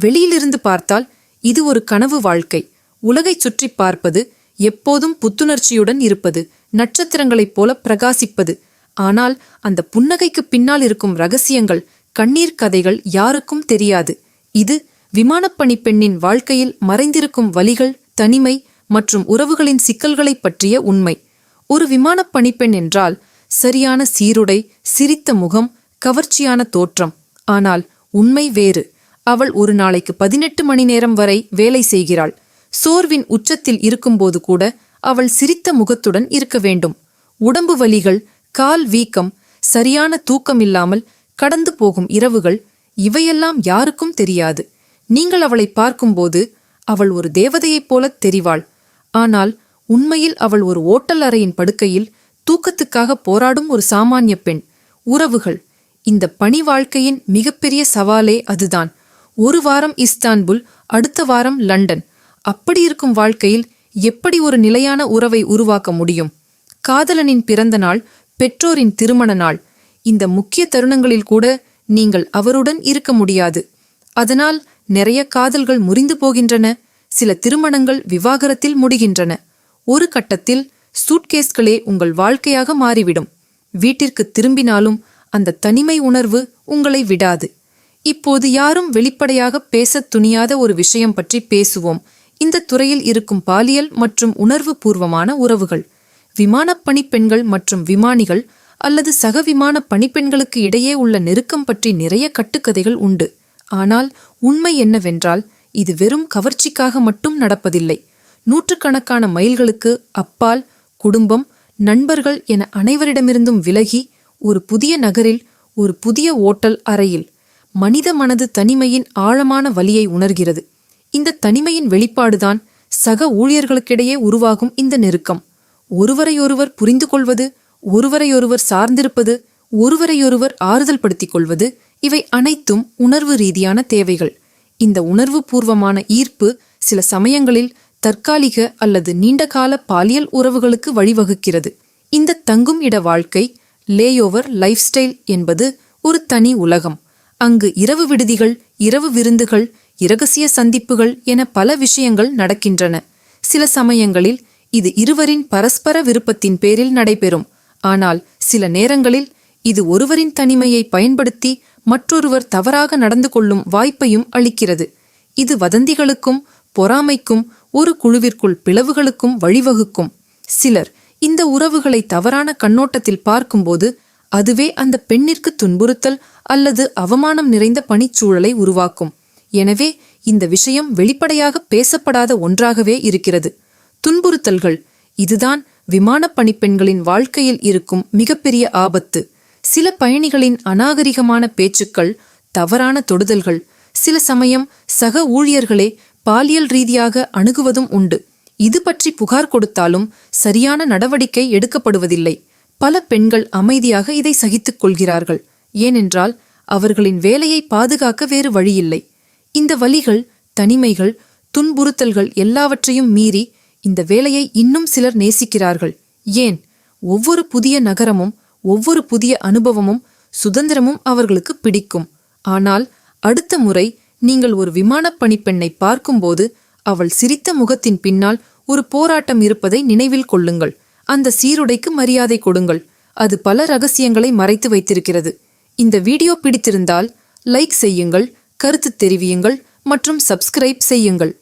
வெளியிலிருந்து பார்த்தால் இது ஒரு கனவு வாழ்க்கை. உலகைச் சுற்றி பார்ப்பது எப்போதும் புத்துணர்ச்சியுடன் இருப்பது நட்சத்திரங்களைப் போல பிரகாசிப்பது. ஆனால் அந்த புன்னகைக்கு பின்னால் இருக்கும் ரகசியங்கள் கண்ணீர் கதைகள் யாருக்கும் தெரியாது. இது விமானப்பணி பெண்ணின் வாழ்க்கையில் மறைந்திருக்கும் வலிகள் தனிமை மற்றும் உறவுகளின் சிக்கல்களைப் பற்றிய உண்மை. ஒரு விமானப் பணிப்பெண் என்றால் சரியான சீருடை சிரித்த முகம் கவர்ச்சியான தோற்றம். ஆனால் உண்மை வேறு. அவள் ஒரு நாளைக்கு பதினெட்டு மணி நேரம் வரை வேலை செய்கிறாள். சோர்வின் உச்சத்தில் இருக்கும்போது கூட அவள் சிரித்த முகத்துடன் இருக்க வேண்டும். உடம்பு வலிகள் கால் வீக்கம் சரியான தூக்கம் இல்லாமல் கடந்து போகும் இரவுகள் இவையெல்லாம் யாருக்கும் தெரியாது. நீங்கள் அவளை பார்க்கும்போது அவள் ஒரு தேவதையைப் போலத் தெரிவாள். ஆனால் உண்மையில் அவள் ஒரு ஓட்டல் அறையின் படுக்கையில் தூக்கத்துக்காக போராடும் ஒரு சாமானிய பெண். உறவுகள். இந்த பணி வாழ்க்கையின் மிகப்பெரிய சவாலே அதுதான். ஒரு வாரம் இஸ்தான்புல் அடுத்த வாரம் லண்டன். அப்படி இருக்கும் வாழ்க்கையில் எப்படி ஒரு நிலையான உறவை உருவாக்க முடியும்? காதலனின் பிறந்த நாள் பெற்றோரின் திருமண நாள். இந்த முக்கிய தருணங்களில் கூட நீங்கள் அவருடன் இருக்க முடியாது. அதனால் நிறைய காதல்கள் முறிந்து போகின்றன சில திருமணங்கள் விவாகரத்தில் முடிகின்றன. ஒரு கட்டத்தில் சூட்கேஸ்களே உங்கள் வாழ்க்கையாக மாறிவிடும். வீட்டிற்கு திரும்பினாலும் அந்த தனிமை உணர்வு உங்களை விடாது. இப்போது யாரும் வெளிப்படையாக பேசத் துணியாத ஒரு விஷயம் பற்றி பேசுவோம். இந்த துறையில் இருக்கும் பாலியல் மற்றும் உணர்வு பூர்வமான உறவுகள். விமானப் பணிப்பெண்கள் மற்றும் விமானிகள் அல்லது சக விமான பணிப்பெண்களுக்கு இடையே உள்ள நெருக்கம் பற்றி நிறைய கட்டுக்கதைகள் உண்டு. ஆனால் உண்மை என்னவென்றால் இது வெறும் கவர்ச்சிக்காக மட்டும் நடப்பதில்லை. நூற்றுக்கணக்கான மைல்களுக்கு அப்பால் குடும்பம் நண்பர்கள் என அனைவரிடமிருந்தும் விலகி ஒரு புதிய நகரில் ஒரு புதிய ஓட்டல் அறையில் மனித மனது தனிமையின் ஆழமான வலியை உணர்கிறது. இந்த தனிமையின் வெளிப்பாடுதான் சக ஊழியர்களுக்கிடையே உருவாகும் இந்த நெருக்கம். ஒருவரையொருவர் புரிந்து கொள்வது ஒருவரையொருவர் சார்ந்திருப்பது ஒருவரையொருவர் ஆறுதல் படுத்திக் கொள்வது இவை அனைத்தும் உணர்வு ரீதியான தேவைகள். இந்த உணர்வு பூர்வமான ஈர்ப்பு சில சமயங்களில் தற்காலிக அல்லது நீண்டகால பாலியல் உறவுகளுக்கு வழிவகுக்கிறது. இந்த தங்கும் இட வாழ்க்கை லேயோவர் லைஃப் ஸ்டைல் என்பது ஒரு தனி உலகம். அங்கு இரவு விடுதிகள் இரவு விருந்துகள் இரகசிய சந்திப்புகள் என பல விஷயங்கள் நடக்கின்றன. சில சமயங்களில் இது இருவரின் பரஸ்பர விருப்பத்தின் பேரில் நடைபெறும். ஆனால் சில நேரங்களில் இது ஒருவரின் தனிமையை பயன்படுத்தி மற்றொருவர் தவறாக நடந்து கொள்ளும் வாய்ப்பையும் அளிக்கிறது. இது வதந்திகளுக்கும் பொறாமைக்கும் ஒரு குழுவிற்குள் பிளவுகளுக்கும் வழிவகுக்கும். சிலர் இந்த உறவுகளை தவறான கண்ணோட்டத்தில் பார்க்கும்போது அதுவே அந்த பெண்ணிற்கு துன்புறுத்தல் அல்லது அவமானம் நிறைந்த பணிச்சூழலை உருவாக்கும். எனவே இந்த விஷயம் வெளிப்படையாக பேசப்படாத ஒன்றாகவே இருக்கிறது. துன்புறுத்தல்கள் இதுதான் விமானப் பணிப்பெண்களின் வாழ்க்கையில் இருக்கும் மிகப்பெரிய ஆபத்து. சில பயணிகளின் அநாகரிகமான பேச்சுக்கள் தவறான தொடுதல்கள் சில சமயம் சக ஊழியர்களே பாலியல் ரீதியாக அணுகுவதும் உண்டு. இது பற்றி புகார் கொடுத்தாலும் சரியான நடவடிக்கை எடுக்கப்படுவதில்லை. பல பெண்கள் அமைதியாக இதை சகித்துக் கொள்கிறார்கள். ஏனென்றால் அவர்களின் வேலையை பாதுகாக்க வேறு வழியில்லை. இந்த வழிகள் தனிமைகள் துன்புறுத்தல்கள் எல்லாவற்றையும் மீறி இந்த வேலையை இன்னும் சிலர் நேசிக்கிறார்கள். ஏன்? ஒவ்வொரு புதிய நகரமும் ஒவ்வொரு புதிய அனுபவமும் சுதந்திரமும் அவர்களுக்கு பிடிக்கும். ஆனால் அடுத்த முறை நீங்கள் ஒரு விமானப் பணிப்பெண்ணை பார்க்கும்போது அவள் சிரித்த முகத்தின் பின்னால் ஒரு போராட்டம் இருப்பதை நினைவில் கொள்ளுங்கள். அந்த சீருடைக்கு மரியாதை கொடுங்கள். அது பல ரகசியங்களை மறைத்து வைத்திருக்கிறது. இந்த வீடியோ பிடித்திருந்தால் லைக் செய்யுங்கள் கருத்து தெரிவியுங்கள் மற்றும் சப்ஸ்கிரைப் செய்யுங்கள்.